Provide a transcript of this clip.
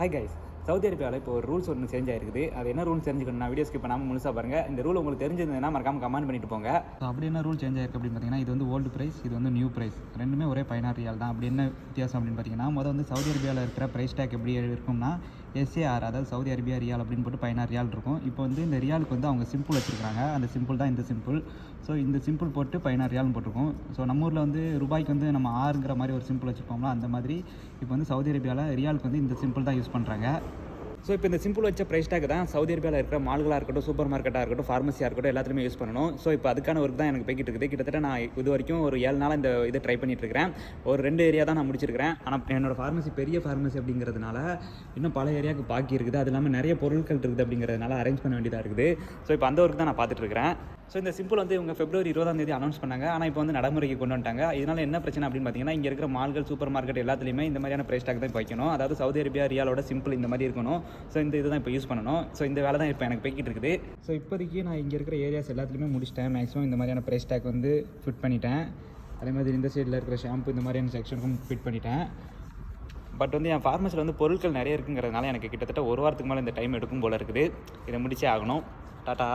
Hi guys Saudi அரேபியாவில் இப்போ ஒரு ரூல்ஸ் ஒன்று சேஞ்ச் ஆயிருக்குது. அது என்ன ரூல்ஸ் தெரிஞ்சுக்கணும் நான் வீடியோ ஸ்கிப் பண்ணாமல் முழுசாக பாருங்கள் இந்த ரூல் உங்களுக்கு தெரிஞ்சிருந்ததுன்னா மறக்காம கமெண்ட் பண்ணிட்டு போங்க. அப்படி என்ன ரூல் சேஞ்ச் ஆயிருக்கு அப்படின்னு பார்த்தீங்கன்னா இது வந்து ஓல்டு ப்ரைஸ் இது வந்து நியூ ப்ரைஸ் ரெண்டுமே ஒரே பதினாறு ரியால் தான். அப்படி என்ன வித்தியாசம் அப்படின்னு பார்த்தீங்கன்னா முதல் வந்து சவுதி அரேபியாவில் இருக்கிற ப்ரைஸ் டேக் எப்படி இருக்கும்னா எஸ்ஏஆர் அதாவது சவுதி அரேபியா ரியால் அப்படின்னு போட்டு பதினாறு ரியால் இருக்கும். இப்போ வந்து இந்த ரியாலுக்கு வந்து அவங்க சிம்பிள் வச்சுருக்காங்க. அந்த சிம்பிள் தான் இந்த சிம்பிள். ஸோ இந்த சிம்பிள் போட்டு பதினாறு ரியால்னு போட்டிருக்கோம். ஸோ நம்ம ஊரில் வந்து ரூபாய்க்கு வந்து நம்ம ஆறுங்கிற மாதிரி ஒரு சிம்பிள் வச்சுருப்போம்ல அந்த மாதிரி. இப்போ வந்து சவுதி அரேபியாவில் ரியாலுக்கு வந்து இந்த சிம்பிள் தான் யூஸ் பண்ணுறாங்க ஸோ இப்போ இந்த சிம்பிள் வச்ச ப்ரைஸ் டேக் தான் சவுதி அரேபியாவில் இருக்கிற மால்களாக இருக்கட்டும் சூப்பர் மார்க்கெட்டாக இருக்கட்டும் ஃபார்மசியாக இருக்கட்டும் எல்லாத்துலையுமே யூஸ் பண்ணணும். ஸோ இப்போ அதுக்கான ஒர்க் தான் எனக்கு போய்கிட்டு இருக்குது. கிட்டத்தட்ட நான் இது வரைக்கும் ஒரு ஏழு நாள் இந்த இதை ட்ரை பண்ணிட்டு இருக்கிறேன். ஒரு ரெண்டு ஏரியா தான் நான் முடிச்சிருக்கிறேன். ஆனால் என்னோட ஃபார்மசி பெரிய ஃபார்மசி அப்படிங்கிறதுனால இன்னும் பல ஏரியாவுக்கு பாக்கி இருக்குது. அது இல்லாமல் நிறைய பொருட்கள் இருக்குது அப்படிங்கிறதுனால அரேஞ்ச் பண்ண வேண்டியதாக இருக்குது. ஸோ இப்போ அந்த ஒர்க் தான் நான் பார்த்துட்டு இருக்கிறேன். ஸோ இந்த சிம்பிள் வந்து இவங்க பிப்ரவரி இருபதாம் தேதி அனௌன்ஸ் பண்ணாங்க. ஆனால் இப்போ வந்து நடைமுறைக்கு கொண்டு வந்துட்டாங்க. இதனால் என்ன பிரச்சனை அப்படின்னு பார்த்தீங்கன்னா இங்கே இருக்கிற மால்கள் சூப்பர் மார்க்கெட் எல்லாத்துலேயுமே இந்த மாதிரியான ப்ரைஸ் டாக் தான் இப்போ வைக்கணும். அதாவது சவுதி அரேபியா ரியாலோட சிம்பிள் இந்த மாதிரி இருக்கணும். ஸோ இந்த இதுதான் இப்போ யூஸ் பண்ணணும். ஸோ இந்த வேலை தான் இப்போ எனக்கு போய்கிட்டு இருக்குது. ஸோ இப்போதைக்கு நான் இங்கே இருக்கிற ஏரியாஸ் எல்லாத்துலேயுமே முடிச்சிட்டேன். மேக்ஸிமம் இந்த மாதிரியான ப்ரைஸ் டாக் வந்து ஃபிட் பண்ணிட்டேன். அதே மாதிரி இந்த சைடில் இருக்கிற ஷாம்பு இந்த மாதிரியான செக்ஷனுக்கும் ஃபிட் பண்ணிட்டேன். பட் வந்து என் ஃபார்மஸில் வந்து பொருட்கள் நிறைய இருக்குங்கிறதுனால எனக்கு கிட்டத்தட்ட ஒரு வாரத்துக்கு மேலே இந்த டைம் எடுக்கும் போல் இருக்குது. இதை முடிச்சே ஆகணும். டாட்டா